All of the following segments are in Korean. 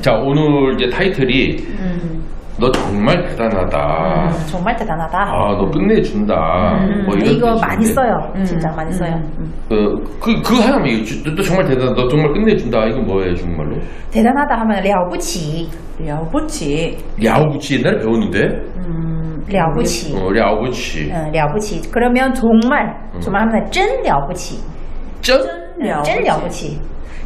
자 오늘 이제 타이틀이 음. 너 정말 대단하다. 음, 정말 대단하다. 아 너 끝내준다. 음, 뭐 이런 이거 뜻인데. 많이 써요. 음, 진짜 많이 써요. 음, 음. 어, 그, 그거 하나만 얘기해. 너, 너 정말 대단하다. 너 정말 끝내준다. 이건 뭐예요, 중국말로? 대단하다 하면 了不起,了不起 야오부치 옛날에 배웠는데? 음, 了不起. 어, 야오부치. 음, 了不起. 그러면 정말, 정말 하면 真了不起. 쩐? 음, 真了不起.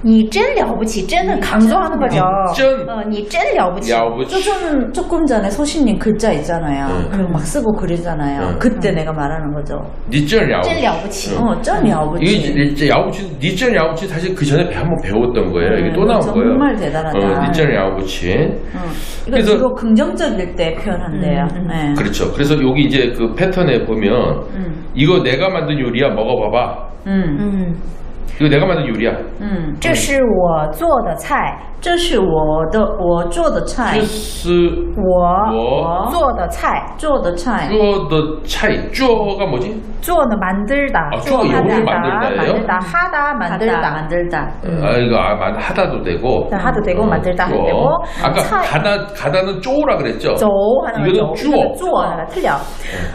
你真了不起. 真은 강조하는 거죠. 쩐. 어, 你真了不起. 야오부치. 조금 조금 전에 소신님 글자 있잖아요. 응. 그리고 막 쓰고 그러잖아요. 응. 그때 내가 말하는 거죠. 니쩐 야오부치. 真了不起. 응. 어, 쩐 야오부치. 이게 이제 야오부치, 니쩐 야오부치 사실 그 전에 한번 배웠던 거예요. 이게 또 나온 거예요. 정말 대단하다. 어, 니쩐 야오부치. 어. 이거 그래서- 주로 긍정적일 때 표현한대요. 음, 음. 네. 그렇죠. 그래서 여기 이제 그 패턴에 보면 음. 이거 내가 만든 요리야 먹어봐봐. 음. 음, 이거 내가 만든 요리야. 음. 这是我做的菜.这是我的我做的菜， 주스 我我做的菜.做的菜。 쭈어더 차이. 쭈어가 뭐지? 做는 만들다. 아, 쭈어 요리를 하다, 만들다예요? 만들다. 하다, 만들다. 만들다. 아 이거 아, 만- 하다도 되고. 자, 하도 되고, 만들다 하도 쭈어. 되고. 아까 차- 가다 가다는 쪼라 그랬죠. 走 하는 이거는 거 쭈어. 쭈어 하나가 틀려.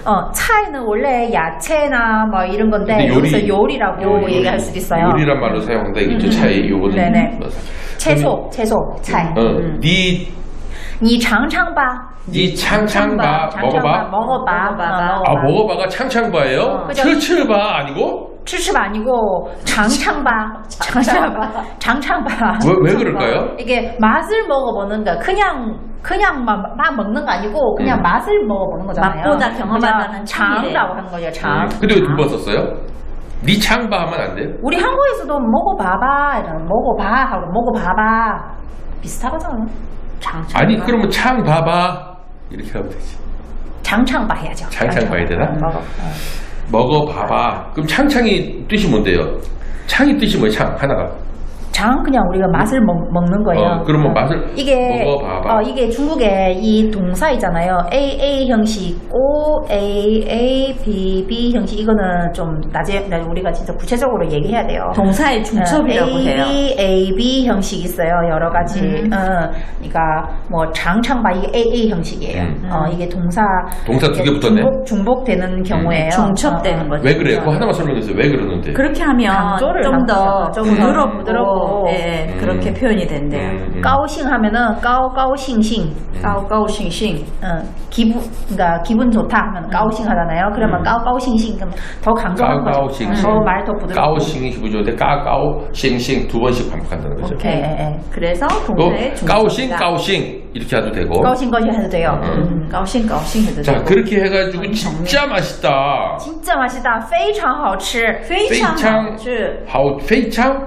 어, 차이는 원래 야채나 뭐 이런 건데 근데 요리- 여기서 요리라고 요리, 얘기할 수도 있어요. 요리란 말로 사용한다 이거죠. 차이 요거는. 네네. 채소, 채소, 차이. 어, 니, 你尝尝吧. 니 창창바 먹어봐. 먹어봐. 먹어봐. 어, 아 먹어봐가 창창바예요? 어, 그죠. 칠칠바 아니고? 吃吃吧 아니고 尝尝吧. 尝尝吧. 尝尝吧. 왜, 왜 그럴까요? 이게 맛을 먹어보는 거 그냥 그냥 막, 막 먹는 거 아니고 그냥 음. 맛을 먹어보는 거잖아요. 맛보다 경험하다는 참이래요.尝라고 하는 거예요. 尝. 근데 왜 두 번 썼어요? 니 창바 하면 안 돼? 우리 한국에서도 먹어봐봐 이런 먹어봐 하고 먹어봐봐 비슷하거든. 장창. 아니 그러면 창 봐봐 이렇게 하면 되지. 장창봐 해야죠. 장창 봐야 되나? 어, 먹어. 어. 먹어봐봐. 그럼 창창이 뜻이 뭔데요? 창이 뜻이 뭐예요? 창 하나가. 장 그냥 우리가 맛을 먹, 먹는 거예요. 어, 그러면 맛을 이게 먹어봐봐. 어, 이게 중국에 이 동사 있잖아요. A A 형식 있고 A A B B 형식 이거는 좀 나중에 우리가 진짜 구체적으로 얘기해야 돼요. 동사의 중첩이라고 어, A, 해요. B, A, B 형식 있어요. 여러 가지. 음. 어, 그러니까 뭐 장창바 이게 A, A 형식이에요. 음. 어, 이게 동사 동사 두 개 붙었네. 중복, 중복되는 경우에요. 중첩되는 어, 거죠. 왜 그래? 그거 하나만 설명해주세요. 왜 그러는데? 그렇게 하면 강조를 좀더 하면 좀더 부드럽고, 부드럽고. 예, 음. 그렇게 표현이 된대요. 음, 음. 까오싱 하면은 까오까오싱싱. 까오까오싱싱. 어, 기분, 그러니까 기분 좋다 하면 까오싱 하잖아요. 그러면 음. 까오까오싱싱 그럼 더 강조하는 거죠. 까오싱싱. 더 말 더 부드럽고. 까오싱이 기분 좋은데 까까오 싱싱 두 번씩 반복한다는 거죠. 예, 예, 예. 그래서 또 동사의 중첩이다. 까오싱 까오싱 이렇게 해도 되고. 까오싱 거시 해도 돼요. 음. 음, 까오싱 까오싱 해도 자 되고. 그렇게 해가지고 진짜 맛있다. 진짜 맛있다. 非常好吃.非常 非常好吃. 하오 페이창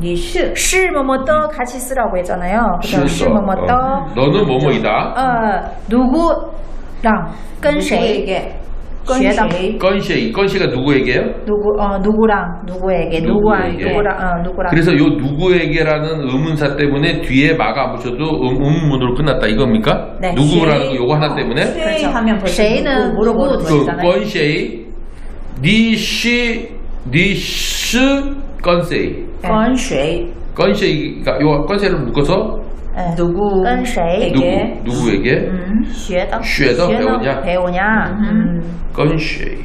你是是么么的 같이 쓰라고 했잖아요. 그죠? 是 어, 么么的. 너는 뭐뭐이다. 어, 누구랑 跟谁 누구에게? 学的? 跟谁？ 건시 건시가 누구에게요? 누구 어 누구랑 누구에게 누구랑 누구에게. 누구랑 어 누구랑 그래서 요 누구에게라는 의문사 때문에 뒤에 마가 안 붙여도 음, 음문으로 끝났다 이겁니까? 네. 누구라는 거 요거 하나 때문에? 谁 하면 벌써谁는 누구 물어보는 누구 거죠. 그 있잖아요. 건시 니시 니시 건세이. 건쉐이. 건세이가 요 건세를 묶어서 네. 누구 누구 누구에게 음, 쉐다 쉐다 배우냐 배우냐 음. 음. 건쉐이.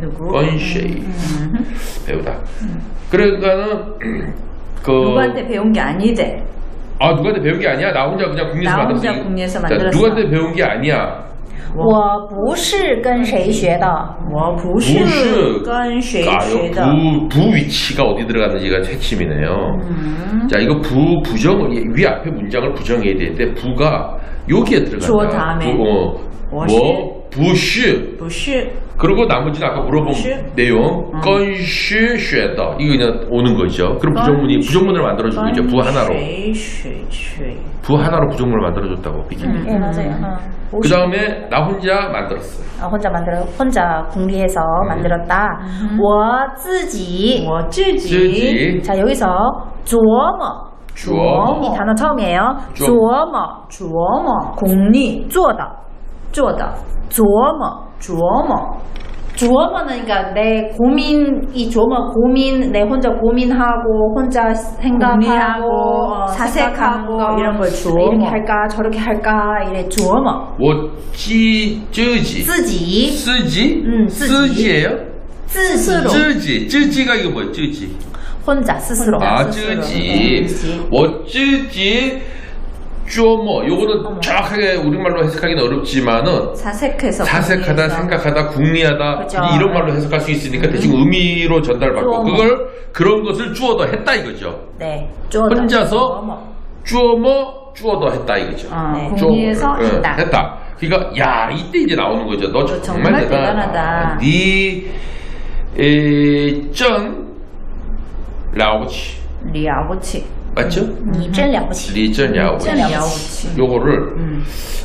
누구 건쉐이 배우다. 그러니까는 그 누구한테 배운 게 아니대. 아 누구한테 배운 게 아니야? 나 혼자 그냥 국내에서 국내에서 만들었어 누구한테 배운 게 아니야? 我不是跟谁学的我不不是是跟谁 아, 学 요 的。 부, 부 위치가 어디 들어갔는지가 핵심이네요. 음. 자, 이거 부, 부정, 위 앞에 문장을 부정해야 되는데, 부가 여기에 들어간다. 주어 다음에. 부, 어, 我是 뭐, 부시, 不是 그리고 나머지는 아까 물어본 시? 내용 건시 쉐더 이거 그냥 오는 거죠. 그럼 부정문이 부정문을 만들어주고 이제 부 하나로 水水水 부 하나로 부정문을 만들어줬다고 비키니. 예, 맞아요. 어. 그 다음에 나 혼자 만들었어요. 어, 혼자 만들어 혼자 궁리해서 음. 만들었다. 我自己我自己 쯔지 자 여기서 琢磨 주어 이 단어 처음이에요. 좀. 琢磨琢磨功利做的做的琢磨 琢磨 琢磨는 그러니까 내 고민 이琢磨 고민 내 혼자 고민하고 혼자 생각하고 고민하고, 어, 사색하고 생각하고 이런 걸 이렇게琢磨. 할까 저렇게 할까 이래 琢磨 워찌 쯔지 自己 쓰지 음, 쓰지. 쓰지예요? 自己 쯔지 쯔지가 이거 뭐예요? 쯔지 혼자 스스로 아 스스로. 쯔지 음, 쯔지. 워쯔 죽죠 뭐 요거는 어머. 정확하게 우리말로 해석하기는 어렵지만은 사색해서 사색하다 생각하다 궁리하다 그죠. 이런 말로 해석할 수 있으니까 음. 대충 의미로 전달받고 그걸 그런 것을 주어도 했다 이거죠 네. 쪼다. 혼자서? 어머. 주어머 주어도 했다 이거죠 아, 네. 궁리해서 예, 네. 했다. 했다 그러니까 야 이때 이제 나오는 거죠 너 정말 정말 대단하다. 니전 네. 라오치 리 아버지. 맞죠? 你真了不起 리전 야오치. 真了不起 요거를 음.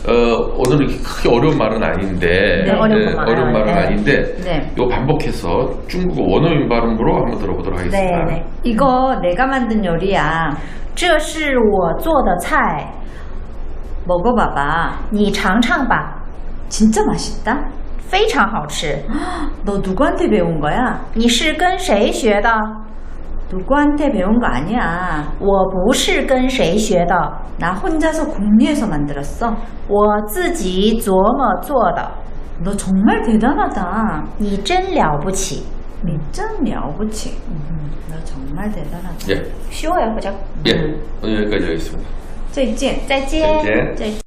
어, 오늘 이렇게 크게 어려운 말은 아닌데 네, 어려운 거 어려운 많아요. 말은 네. 아닌데 네. 요 반복해서 중국어 원어민 발음으로 한번 들어보도록 하겠습니다. 네, 네. 이거 내가 만든 요리야 这是我做的菜 먹어봐봐 你尝尝吧 진짜 맛있다 非常好吃 너 누구한테 배운 거야? 你是跟谁学的 누구한테 배운 거 아니야 我不是跟谁学的 나 혼자서 궁리해서 만들었어 我自己琢磨做的 너 정말 대단하다 你真了不起 짠了不起너 정말 대단하다 예, 쉬워요 그죠? 예, 오늘 여기까지 하겠습니다. 再见再见再见再见